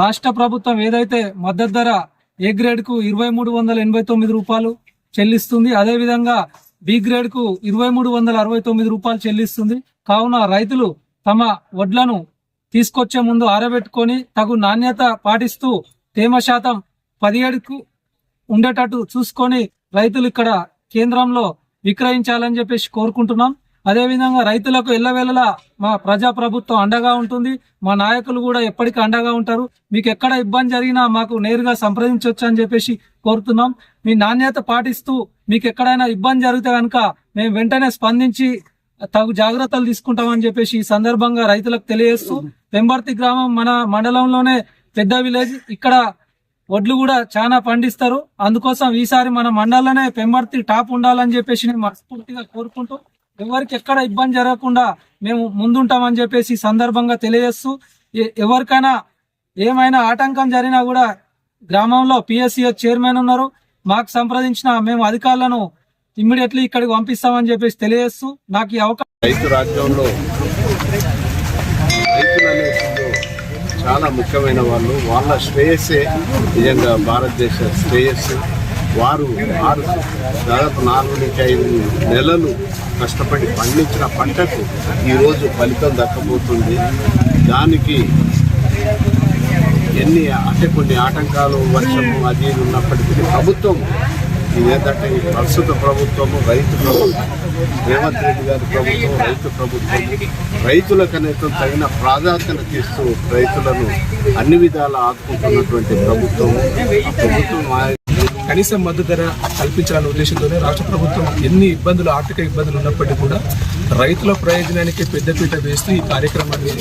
రాష్ట్ర ప్రభుత్వం ఏదైతే మద్దతు ధర ఏ గ్రేడ్కు ఇరవై మూడు వందల ఎనభై తొమ్మిది రూపాయలు చెల్లిస్తుంది అదేవిధంగా బి గ్రేడ్కు ఇరవై మూడు వందల అరవై తొమ్మిది రూపాయలు చెల్లిస్తుంది. కావున రైతులు తమ వడ్లను తీసుకొచ్చే ముందు ఆరబెట్టుకొని తగు నాణ్యత పాటిస్తూ తేమ శాతం పదిహేడుకు ఉండేటట్టు చూసుకొని రైతులు ఇక్కడ కేంద్రంలో విక్రయించాలని చెప్పేసి కోరుకుంటున్నాం. అదేవిధంగా రైతులకు ఎల్లవేళలా మా ప్రజా ప్రభుత్వం అండగా ఉంటుంది. మా నాయకులు కూడా ఎప్పటికీ అండగా ఉంటారు. మీకు ఎక్కడ ఇబ్బంది జరిగినా మాకు నేరుగా సంప్రదించవచ్చు అని చెప్పేసి కోరుతున్నాం. మీ నాణ్యత పాటిస్తూ మీకు ఎక్కడైనా ఇబ్బంది జరిగితే కనుక మేము వెంటనే స్పందించి తగు జాగ్రత్తలు తీసుకుంటామని చెప్పేసి ఈ సందర్భంగా రైతులకు తెలియజేస్తూ పెంబర్తి గ్రామం మన మండలంలోనే పెద్ద విలేజ్. ఇక్కడ వడ్లు కూడా చాలా పండిస్తారు. అందుకోసం ఈసారి మన మండలంలోనే పెంబర్తి టాప్ ఉండాలని చెప్పేసి నేను మనస్ఫూర్తిగా కోరుకుంటూ ఎవరికి ఎక్కడ ఇబ్బంది జరగకుండా మేము ముందుంటామని చెప్పేసి సందర్భంగా తెలియజేస్తూ ఎ- ఎవరికైనా ఏమైనా ఆటంకం జరిగినా కూడా గ్రామంలో పిఎస్సిఎస్ చైర్మన్ ఉన్నారు. మాకు సంప్రదించిన మేము అధికారులను ఇమ్మీడియట్లీ ఇక్కడికి పంపిస్తామని చెప్పేసి తెలియజేస్తూ నాకు ఈ అవకాశం రైతు రాజ్యంలో చాలా ముఖ్యమైన వాళ్ళు. వాళ్ళ శ్రేయస్సే నిజంగా భారతదేశ శ్రేయస్సు. వారు ఆరు దాదాపు నాలుగు నుంచి ఐదు నెలలు కష్టపడి పండించిన పంటకు ఈరోజు ఫలితం దక్కబోతుంది. దానికి ఎన్ని అంటే కొన్ని ఆటంకాలు వర్షము అది ఉన్నప్పటికీ ప్రభుత్వం ఇదేంటంటే ఈ ప్రస్తుత ప్రభుత్వము రైతు ప్రభుత్వం రేవంత్ రెడ్డి గారి ప్రభుత్వం రైతు ప్రభుత్వం రైతులకు కనీసం తగిన ప్రాధాన్యత ఇస్తూ రైతులను అన్ని విధాలా ఆదుకుంటున్నటువంటి ప్రభుత్వం ప్రభుత్వం కనీస మద్దతు ధర కల్పించాలనే ఉద్దేశంతోనే రాష్ట్ర ప్రభుత్వం ఎన్ని ఇబ్బందులు ఆర్థిక ఇబ్బందులు ఉన్నప్పటికీ కూడా రైతుల ప్రయోజనానికి పెద్దపీట వేస్తూ ఈ కార్యక్రమాన్ని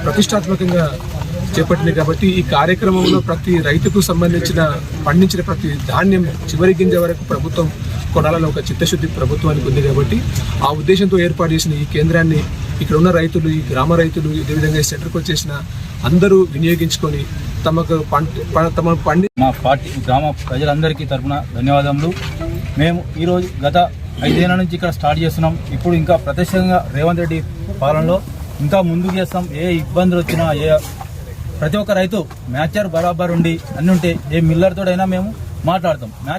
ప్రతిష్టాత్మకంగా చేపట్టింది కాబట్టి ఈ కార్యక్రమంలో ప్రతి రైతుకు సంబంధించిన పండించిన ప్రతి ధాన్యం చివరి గింజ వరకు ప్రభుత్వం కొనాలని ఒక చిత్తశుద్ధి ప్రభుత్వానికి ఉంది కాబట్టి ఆ ఉద్దేశంతో ఏర్పాటు చేసిన ఈ కేంద్రాన్ని ఇక్కడ ఉన్న రైతులు ఈ గ్రామ రైతులు ఇదేవిధంగా ఈ సెంటర్కి వచ్చేసిన అందరూ వినియోగించుకొని తమకు పంట తమ పండి మా పార్టీ గ్రామ ప్రజలందరికీ తరపున ధన్యవాదములు. మేము ఈరోజు గత ఐదేళ్ళ నుంచి ఇక్కడ స్టార్ట్ చేస్తున్నాం. ఇప్పుడు ఇంకా ప్రత్యక్షంగా రేవంత్ రెడ్డి పాలనలో ఇంకా ముందుకు చేస్తాం. ఏ ఇబ్బందులు వచ్చినా ఏ ప్రతి ఒక్క రైతు మ్యాచర్ బరాబర్ ఉండి అన్ని ఉంటే ఏ మిల్లర్తోడైనా మేము మాట్లాడతాం. మ్యాచ్